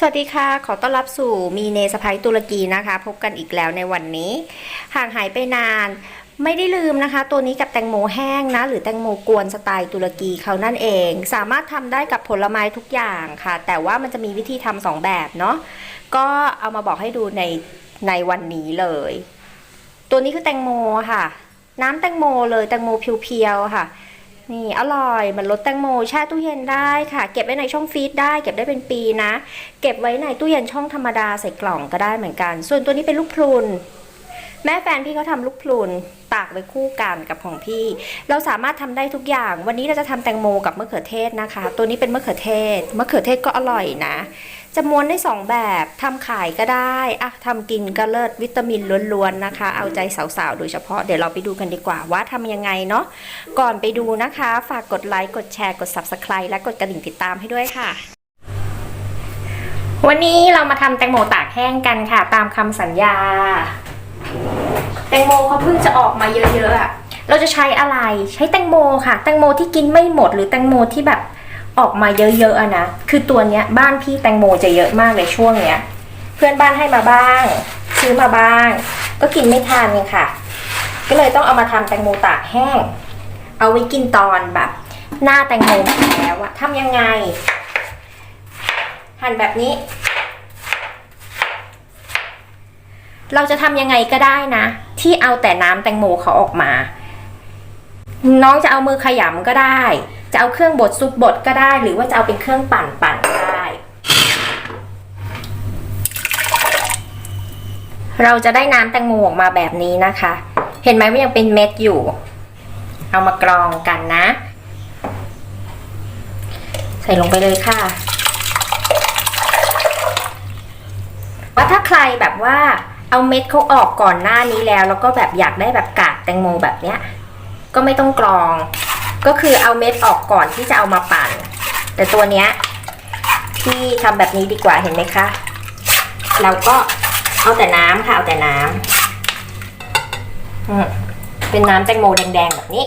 สวัสดีค่ะ ขอต้อนรับสู่มีเนสะพตุรกีนะคะ พบกันอีกแล้วในวันนี้ ห่างหายไปนาน ไม่ได้ลืมนะคะ ตัวนี้กับแตงโมแห้งนะ หรือแตงโมกวนสไตล์ตุรกีเขานั่นเอง สามารถทำได้กับผลไม้ทุกอย่างค่ะ แต่ว่ามันจะมีวิธีทำสองแบบเนาะก็เอามาบอกให้ดูในในวันนี้เลย ตัวนี้คือแตงโมค่ะ น้ำแตงโมเลยแตงโมเพียวๆค่ะ นี่อร่อยมันลดแตงโมแช่ตู้เย็นได้ค่ะ เก็บไว้ในช่องฟรีซได้ เก็บได้เป็นปีนะ เก็บไว้ในตู้เย็นช่องธรรมดาใส่กล่องก็ได้เหมือนกัน ส่วนตัวนี้เป็นลูกพลุน แม่แฟนพี่เขาทำลูกพรุนตากไว้คู่กันกับของพี่ เราสามารถทำได้ทุกอย่าง วันนี้เราจะทำแตงโมกับมะเขือเทศนะคะ ตัวนี้เป็นมะเขือเทศมะเขือเทศก็อร่อยนะจะม้วนได้สองแบบทำขายก็ได้อะทำกินก็เลิศวิตามินล้วนๆนะคะ เอาใจสาวๆ โดยเฉพาะเดี๋ยวเราไปดูกันดีกว่าว่าทำยังไงเนาะก่อนไปดูนะคะ ฝากกดไลค์กดแชร์กด subscribe และกดกระดิ่งติดตามให้ด้วยค่ะ วันนี้เรามาทำแตงโมตากแห้งกันค่ะ ตามคำสัญญา แตงโมเขาเพิ่งจะออกมาเยอะๆอะเราจะใช้อะไรใช้แตงโมค่ะ แตงโมที่กินไม่หมดหรือแตงโมที่แบบออกมาเยอะๆอะนะคือตัวเนี้ยบ้านพี่แตงโมจะเยอะมากในช่วงเนี้ย เพื่อนบ้านให้มาบ้าง ซื้อมาบ้าง ก็กินไม่ทานไงค่ะ ก็เลยต้องเอามาทำแตงโมตากแห้ง เอาไว้กินตอนแบบ หน้าแตงโมหมดแล้วอะทำยังไง หั่นแบบนี้ เราจะทำยังไงก็ได้นะ ที่เอาแต่น้ำแตงโมเขาออกมา น้องจะเอามือขยำก็ได้ จะเอาเครื่องบดซุปบดก็ได้ หรือว่าจะเอาเป็นเครื่องปั่นปั่นก็ได้ เราจะได้น้ำแตงโมออกมาแบบนี้นะคะ เห็นไหมว่ายังเป็นเม็ดอยู่ เอามากรองกันนะ ใส่ลงไปเลยค่ะว่าถ้าใครแบบว่า เอาเม็ดเขาออกก่อนหน้านี้แล้ว แล้วก็แบบอยากได้แบบกากแตงโมแบบเนี้ย ก็ไม่ต้องกรอง ก็คือเอาเม็ดออกก่อนที่จะเอามาปั่น แต่ตัวเนี้ยที่ทำแบบนี้ดีกว่าเห็นไหมคะ เราก็เอาแต่น้ำค่ะเอาแต่น้ำอืมเป็นน้ำแตงโมแดงๆแบบนี้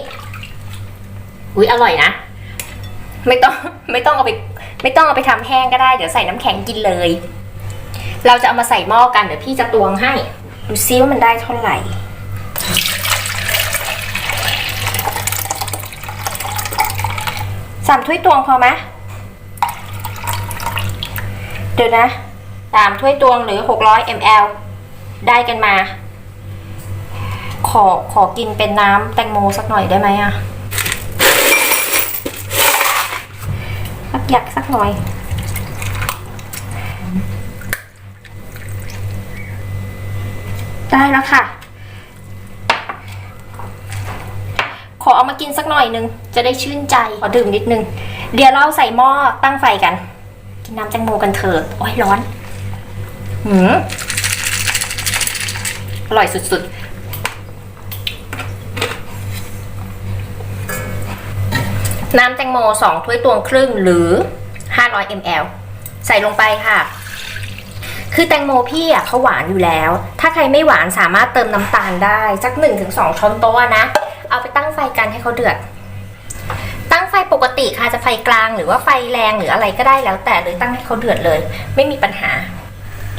อุ้ยอร่อยนะ ไม่ต้องไม่ต้องเอาไป ไม่ต้องเอาไปทำแห้งก็ได้ เดี๋ยวใส่น้ำแข็งกินเลย เราจะเอามาใส่หม้อกันเดี๋ยวพี่จะตวงให้ ดูซิว่ามันได้เท่าไหร่ สามถ้วยตวงพอไหมเดี๋ยวนะสามถ้วยตวงหรือ 600 ml ได้กันมา ขอขอกินเป็นน้ำแตงโมสักหน่อยได้ไหมอะสักอยากสักหน่อย ได้แล้วค่ะ ขอเอามากินสักหน่อยนึง จะได้ชื่นใจ ขอดื่มนิดนึง เดี๋ยวเราใส่หม้อตั้งไฟกัน กินน้ำแตงโมกันเถอะโอ้ยร้อน หืมอร่อยสุดๆ น้ำแตงโมสองถ้วยตวงครึ่งหรือ 500 ml ใส่ลงไปค่ะ คือแตงโมพี่อะเขาหวานอยู่แล้ว ถ้าใครไม่หวานสามารถเติมน้ำตาลได้ สัก 1-2ถึงช้อนโต๊ะนะ เอาไปตั้งไฟกันให้เขาเดือด ตั้งไฟปกติค่ะจะไฟกลางหรือว่าไฟแรงหรืออะไรก็ได้แล้ว แต่เลยตั้งให้เขาเดือดเลย ไม่มีปัญหา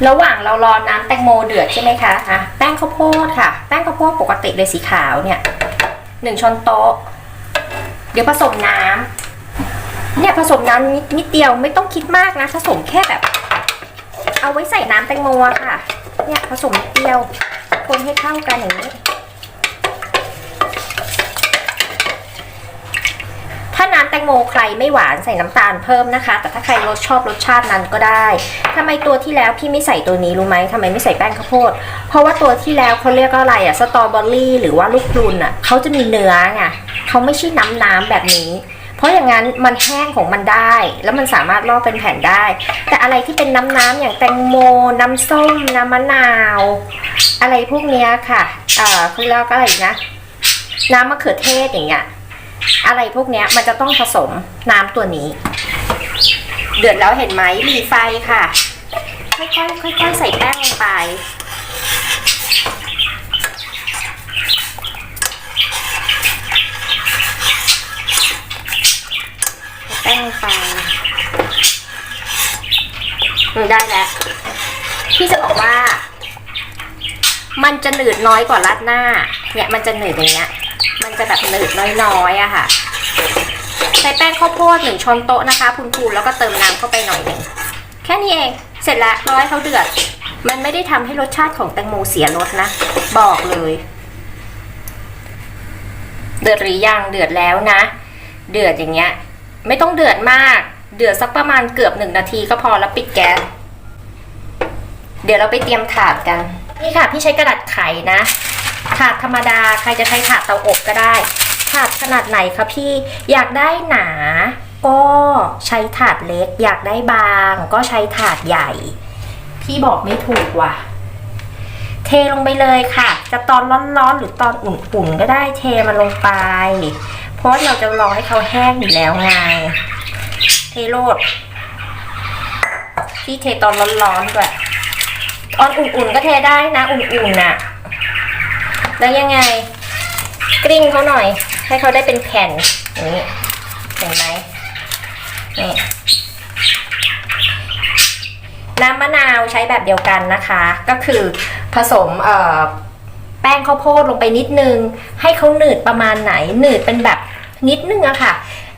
ระหว่างเรารอน้ำแตงโมเดือดใช่ไหมคะอะแป้งข้าวโพดค่ะ แป้งข้าวโพดปกติเลยสีขาวเนี่ยหนึ่งช้อนโต๊ะ เดี๋ยวผสมน้ำเนี่ยผสมน้ำนิดเดียวไม่ต้องคิดมากนะผสมแค่แบบ เอาไว้ใส่น้ำแตงโมค่ะ เนี่ยผสมนิดเดียว คนให้เข้ากันอย่างนี้ ถ้าน้ำแตงโมใครไม่หวานใส่น้ำตาลเพิ่มนะคะ แต่ถ้าใครรสชอบรสชาตินั้นก็ได้ทำไมตัวที่แล้วพี่ไม่ใส่ตัวนี้รู้ไหมทำไมไม่ใส่แป้งข้าวโพด เพราะว่าตัวที่แล้วเขาเรียกว่าอะไรอะสตรอเบอรี่หรือว่าลูกพรุนอะเขาจะมีเนื้อไงเขาไม่ใช่น้ำน้ำแบบนี้ เพราะอย่างนั้นมันแห้งของมันได้ แล้วมันสามารถลอกเป็นแผ่นได้ แต่อะไรที่เป็นน้ำๆอย่างแตงโม น้ำส้ม น้ำมะนาว อะไรพวกเนี้ยค่ะ เอ่อเขาเรียกว่าอะไรนะน้ำมะเขือเทศอย่างเงี้ยอะไรพวกเนี้ยมันจะต้องผสมน้ำตัวนี้ เดือดแล้วเห็นไหมมีไฟค่ะ ค่อยๆค่อยๆใส่แป้งลงไป ใส่แป้งลง ได้แล้วพี่จะบอกว่า มันจะหนืดน้อยกว่าราดหน้า เนี่ยมันจะหนืดอย่างเงี้ย มันจะแบบหนืดน้อยๆอะค่ะใส่แป้งข้าวโพดหนึ่งช้อนโต๊ะนะคะพูนๆแล้วก็เติมน้ำเข้าไปหน่อยหนึ่งแค่นี้เองเสร็จแล้วรอให้เขาเดือด มันไม่ได้ทำให้รสชาติของแตงโมเสียรสนะ บอกเลย เดือดหรือยังเดือดแล้วนะ เดือดอย่างเงี้ย ไม่ต้องเดือดมาก เดือดสักประมาณเกือบหนึ่งนาทีก็พอแล้วปิดแก๊ส เดี๋ยวเราไปเตรียมถาดกัน นี่ค่ะพี่ใช้กระดาษไขนะ ถาดธรรมดาใครจะใช้ถาดเตาอบก็ได้ ถาดขนาดไหนคะพี่อยากได้หนาก็ใช้ถาดเล็ก อยากได้บาง ก็ใช้ถาดใหญ่ พี่บอกไม่ถูกว่ะ เทลงไปเลยค่ะ จะตอนร้อนๆหรือตอนอุ่นๆก็ได้เทมันลงไป เพราะเราจะรอให้เขาแห้งอยู่แล้วไง เทโรดพี่เทตอนร้อนๆด้วยตอนอุ่นๆก็เทได้นะอุ่นๆน่ะ แล้วยังไง กลิ้งเขาหน่อย ให้เขาได้เป็นแผ่นอย่างนี้เห็นไหมนี่น้ำมะนาวใช้แบบเดียวกันนะคะ ก็คือผสมเอ่อแป้งข้าวโพดลงไปนิดนึง ให้เขาหนืดประมาณไหน หนืดเป็นแบบนิดนึงอะค่ะ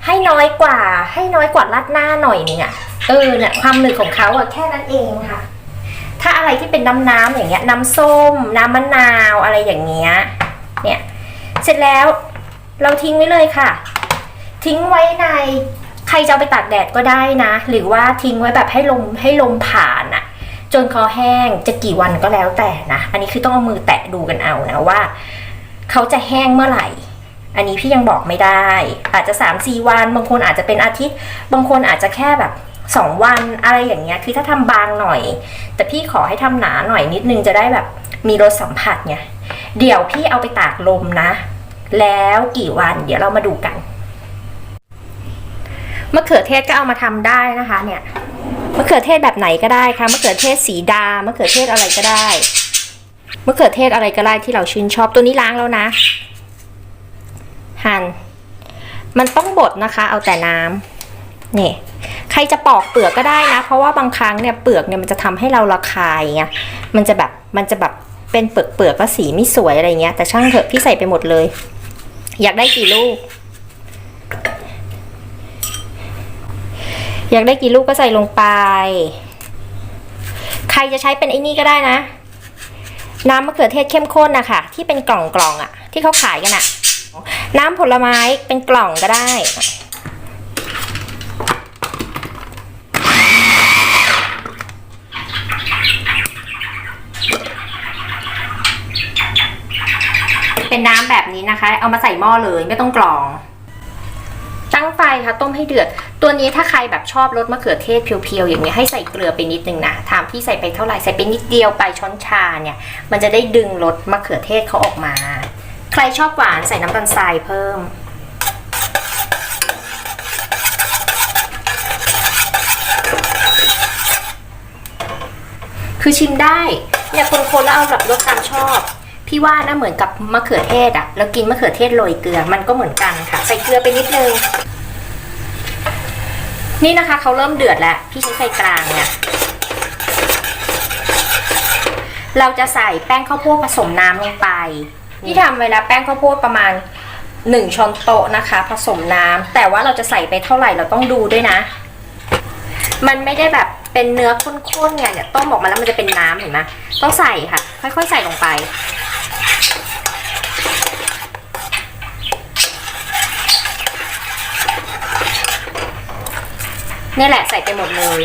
ให้น้อยกว่า ให้น้อยกว่าราดหน้าหน่อยนึงอะเออเนี่ยความหนืดของเขาอะแค่นั้นเองค่ะ ถ้าอะไรที่เป็นน้ำน้ำๆอย่างเงี้ย น้ำส้ม น้ำมะนาวอะไรอย่างเงี้ย เนี่ย เสร็จแล้วเราทิ้งไว้เลยค่ะ ทิ้งไว้ในใครจะไปตากแดดก็ได้นะ หรือว่าทิ้งไว้แบบให้ลมให้ลมผ่านอะจนเขาแห้งจะกี่วันก็แล้วแต่นะ อันนี้คือต้องเอามือแตะดูกันเอานะว่า เขาจะแห้งเมื่อไหร่ อันนี้พี่ยังบอกไม่ได้ อาจจะ3าสี่วัน บางคนอาจจะเป็นอาทิตย์ บางคนอาจจะแค่แบบ 2 วันอะไรอย่างเงี้ย คือถ้าทำบางหน่อย แต่พี่ขอให้ทำหนาหน่อยนิดนึงจะได้แบบมีรสสัมผัสไงเดี๋ยวพี่เอาไปตากลมนะ แล้วกี่วันเดี๋ยวเรามาดูกันมะเขือเทศก็เอามาทำได้นะคะ เนี่ยมะเขือเทศแบบไหนก็ได้ค่ะมะเขือเทศสีดามะเขือเทศอะไรก็ได้มะเขือเทศอะไรก็ได้ที่เราชื่นชอบตัวนี้ล้างแล้วนะ หั่นมันต้องบดนะคะ เอาแต่น้ำนี่ใครจะปอกเปลือกก็ได้นะ เพราะว่าบางครั้งเนี่ยเปลือกเนี่ยมันจะทำให้เราระคายไงมันจะแบบมันจะแบบเป็นเปลือกเปลือกก็สีไม่สวยอะไรเงี้ยแต่ช่างเถอะพี่ใส่ไปหมดเลย อยากได้กี่ลูก อยากได้กี่ลูกก็ใส่ลงไป ใครจะใช้เป็นไอ้นี่ก็ได้นะ น้ำมะเขือเทศเข้มข้นนะคะที่เป็นกล่องกล่องๆอะที่เขาขายกันอะ น้ำผลไม้เป็นกล่องก็ได้ เป็นน้ำแบบนี้นะคะ เอามาใส่หม้อเลยไม่ต้องกรอง ตั้งไฟค่ะต้มให้เดือด ตัวนี้ถ้าใครแบบชอบรสมะเขือเทศเพียวๆอย่างนี้ให้ใส่เกลือไปนิดนึงนะถามพี่ใส่ไปเท่าไหร่ใส่ไปนิดเดียวไปช้อนชาเนี่ย มันจะได้ดึงรสมะเขือเทศเขาออกมา ใครชอบหวานใส่น้ำตาลทรายเพิ่ม คือชิมได้เนี่ยคนๆแล้วเอาแบบรสตามชอบ พี่ว่านะเหมือนกับมะเขือเทศอะแล้วกินมะเขือเทศโรยเกลือมันก็เหมือนกันค่ะ ใส่เกลือไปนิดนึง นี่นะคะเขาเริ่มเดือดแล้ว พี่ใช้ไฟกลางเนี่ยเราจะใส่แป้งข้าวโพดผสมน้ำลงไป พี่ทำไว้แล้วแป้งข้าวโพดประมาณหนึ่งช้อนโต๊ะนะคะ ผสมน้ำแต่ว่าเราจะใส่ไปเท่าไหร่เราต้องดูด้วยนะ มันไม่ได้แบบเป็นเนื้อข้นๆไงเนี่ยต้มออกมาแล้วมันจะเป็นน้ำเห็นไหมต้องใส่ค่ะ ค่อยๆใส่ลงไปนี่แหละใส่ไปหมดเลย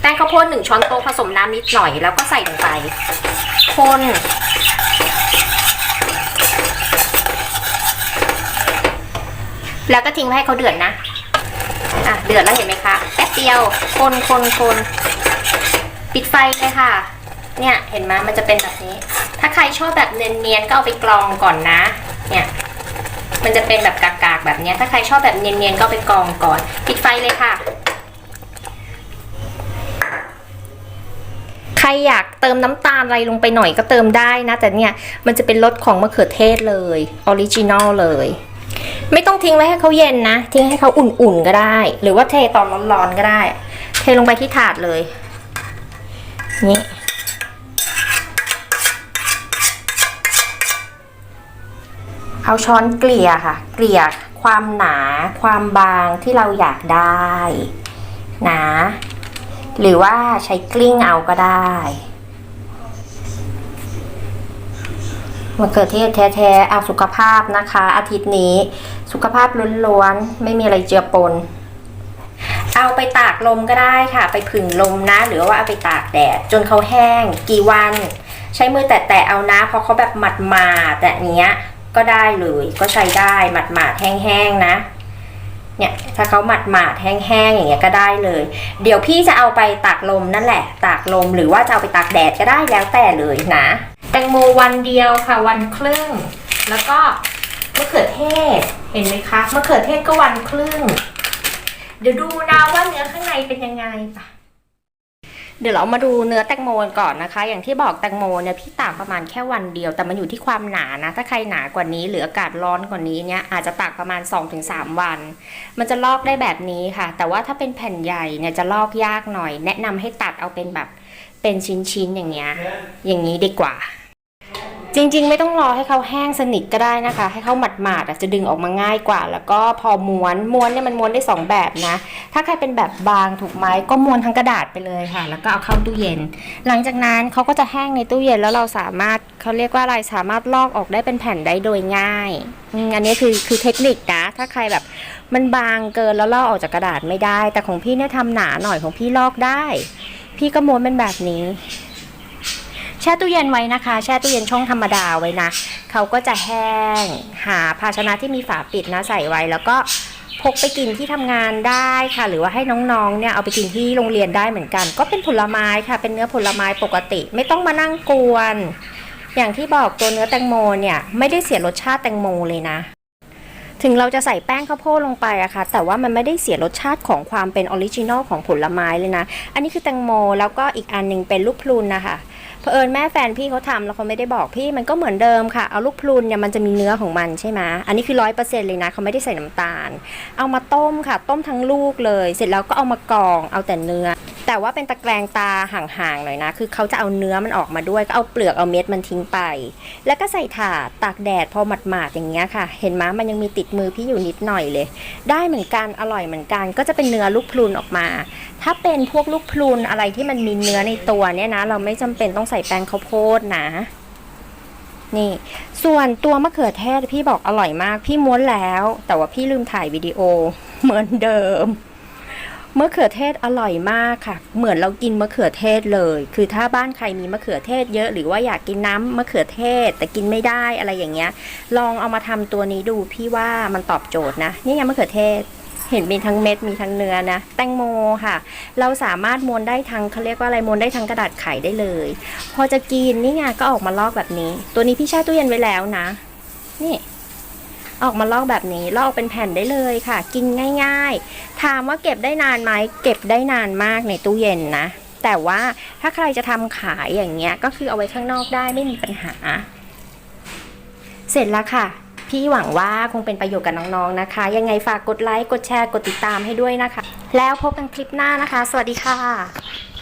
แป้งข้าวโพดหนึ่งช้อนโต๊ะผสมน้ำนิดหน่อยแล้วก็ใส่ลงไป คน แล้วก็ทิ้งไว้ให้เขาเดือดนะ อะ เดือดแล้วเห็นไหมคะ แป๊บเดียว คนคนคนปิดไฟเลยค่ะ เนี่ย เห็นไหมมันจะเป็นแบบนี้ ถ้าใครชอบแบบเนียนๆ ก็เอาไปกรองก่อนนะ เนี่ย มันจะเป็นแบบกากๆแบบนี้ ถ้าใครชอบแบบเนียนๆ ก็ไปกรองก่อน ปิดไฟเลยค่ะ ใครอยากเติมน้ำตาลอะไรลงไปหน่อยก็เติมได้นะ แต่เนี่ย มันจะเป็นรสของมะเขือเทศเลย ออริจินอลเลย ไม่ต้องทิ้งไว้ให้เขาเย็นนะ ทิ้งให้เขาอุ่นๆก็ได้ หรือว่าเทตอนร้อนๆก็ได้ เทลงไปที่ถาดเลย นี่ เอาช้อนเกลี่ยค่ะ เกลี่ยความหนาความบางที่เราอยากได้นะหรือว่าใช้กลิ้งเอาก็ได้ มะเขือเทศแท้ๆเอาสุขภาพนะคะ อาทิตย์นี้สุขภาพล้วนๆ ไม่มีอะไรเจือปน เอาไปตากลมก็ได้ค่ะ ไปผึ่งลมนะ หรือว่าเอาไปตากแดด จนเขาแห้ง กี่วัน ใช้มือแตะๆเอานะ เพราะเขาแบบหมัดมาแต่เนี้ยก็ได้เลยก็ใช้ได้หมัดหมาดๆแห้งๆนะ เนี่ยถ้าเขาหมาดหมาดแห้งๆอย่างเงี้ยก็ได้เลย เดี๋ยวพี่จะเอาไปตากลมนั่นแหละ ตากลมหรือว่าจะเอาไปตากแดดก็ได้แล้วแต่เลยนะ แตงโมวันเดียวค่ะวันครึ่ง แล้วก็มะเขือเทศเห็นไหมคะมะเขือเทศก็วันครึ่ง เดี๋ยวดูนะว่าเนื้อข้างในเป็นยังไงปะ เดี๋ยวเรามาดูเนื้อแตงโมกันก่อนนะคะ อย่างที่บอกแตงโมเนี่ยพี่ตากประมาณแค่วันเดียว แต่มันอยู่ที่ความหนานะ ถ้าใครหนากว่านี้หรืออากาศร้อนกว่านี้เนี่ยอาจจะตากประมาณ 2-3 วัน มันจะลอกได้แบบนี้ค่ะ แต่ว่าถ้าเป็นแผ่นใหญ่เนี่ยจะลอกยากหน่อย แนะนำให้ตัดเอาเป็นแบบเป็นชิ้นๆอย่างเงี้ยอย่างนี้ดีกว่า จริงๆ ไม่ต้องรอให้เขาแห้งสนิทก็ได้นะคะ ให้เขาหมาดๆจะดึงออกมาง่ายกว่า แล้วก็พอม้วนม้วนเนี่ยมันม้วนได้สองแบบนะ ถ้าใครเป็นแบบบางถูกไหมก็ม้วนทั้งกระดาษไปเลยค่ะ แล้วก็เอาเข้าตู้เย็น หลังจากนั้นเขาก็จะแห้งในตู้เย็นแล้วเราสามารถเขาเรียกว่าอะไรสามารถลอกออกได้เป็นแผ่นได้โดยง่ายอันนี้คือคือเทคนิคนะ ถ้าใครแบบมันบางเกินแล้วลอกออกจากกระดาษไม่ได้ แต่ของพี่เนี่ยทำหนาหน่อยของพี่ลอกได้ พี่ก็ม้วนเป็นแบบนี้ ช่ตู้เย็นไว้นะคะ แช่ตู้เย็นช่องธรรมดาไว้นะเขาก็จะแห้ง หาภาชนะที่มีฝาปิดนะใส่ไว้ แล้วก็พกไปกินที่ทำงานได้ค่ะ หรือว่าให้น้องๆเนี่ยเอาไปกินที่โรงเรียนได้เหมือนกัน ก็เป็นผลไม้ค่ะ เป็นเนื้อผลไม้ปกติ ไม่ต้องมานั่งกวน อย่างที่บอกตัวเนื้อแตงโมเนี่ยไม่ได้เสียรสชาติแตงโมเลยนะถึงเราจะใส่แป้งข้าวโพดลงไปอะค่ะ แต่ว่ามันไม่ได้เสียรสชาติของความเป็นออริจินอลของผลไม้เลยนะ อันนี้คือแตงโม แล้วก็อีกอันหนึงเป็นลูกพลุนนะคะ เผอิญแม่แฟนพี่เขาทำแล้วเขาไม่ได้บอกพี่มันก็เหมือนเดิมค่ะ เอาลูกพลุนเนี่ยมันจะมีเนื้อของมันใช่ไหมอันนี้คือร้อยเปอร์เซ็นต์เลยนะเขาไม่ได้ใส่น้ำตาล เอามาต้มค่ะ ต้มทั้งลูกเลย เสร็จแล้วก็เอามากรองเอาแต่เนื้อ แต่ว่าเป็นตะแกรงตาห่างๆหน่อยนะ คือเขาจะเอาเนื้อมันออกมาด้วย ก็เอาเปลือกเอาเม็ดมันทิ้งไป แล้วก็ใส่ถาดตากแดดพอหมาดๆอย่างเงี้ยค่ะ เห็นไหมมันยังมีติดมือพี่อยู่นิดหน่อยเลย ได้เหมือนกันอร่อยเหมือนกัน ก็จะเป็นเนื้อลูกพลุนออกมา ถ้าเป็นพวกลูกพลุนอะไรที่มันมีเนื้อในตัวเนี่ยนะ เราไม่จำเป็นต้องใส่แป้งข้าวโพดนะนี่ ส่วนตัวมะเขือเทศพี่บอกอร่อยมาก พี่ม้วนแล้ว แต่ว่าพี่ลืมถ่ายวิดีโอเหมือนเดิม มะเขือเทศอร่อยมากค่ะ เหมือนเรากินมะเขือเทศเลย คือถ้าบ้านใครมีมะเขือเทศเยอะ หรือว่าอยากกินน้ำมะเขือเทศ แต่กินไม่ได้อะไรอย่างเงี้ย ลองเอามาทำตัวนี้ดูพี่ว่ามันตอบโจทย์นะ นี่ไงมะเขือเทศเห็นมีทั้งเม็ดมีทั้งเนื้อนะแตงโมค่ะ เราสามารถม้วนได้ทั้งเขาเรียกว่าอะไรม้วนได้ทั้งกระดาษไขได้เลย พอจะกินนี่ไงก็ออกมาลอกแบบนี้ ตัวนี้พี่แช่ตู้เย็นไว้แล้วนะ นี่ ออกมาลอกแบบนี้ลอกเป็นแผ่นได้เลยค่ะ กินง่ายๆ ถามว่าเก็บได้นานไหมเก็บได้นานมากในตู้เย็นนะ แต่ว่าถ้าใครจะทำขายอย่างเงี้ยก็คือเอาไว้ข้างนอกได้ไม่มีปัญหา เสร็จแล้วค่ะพี่หวังว่าคงเป็นประโยชน์กับน้องๆนะคะ ยังไงฝากกดไลค์ กดแชร์ กดติดตามให้ด้วยนะคะ แล้วพบกันคลิปหน้านะคะ สวัสดีค่ะ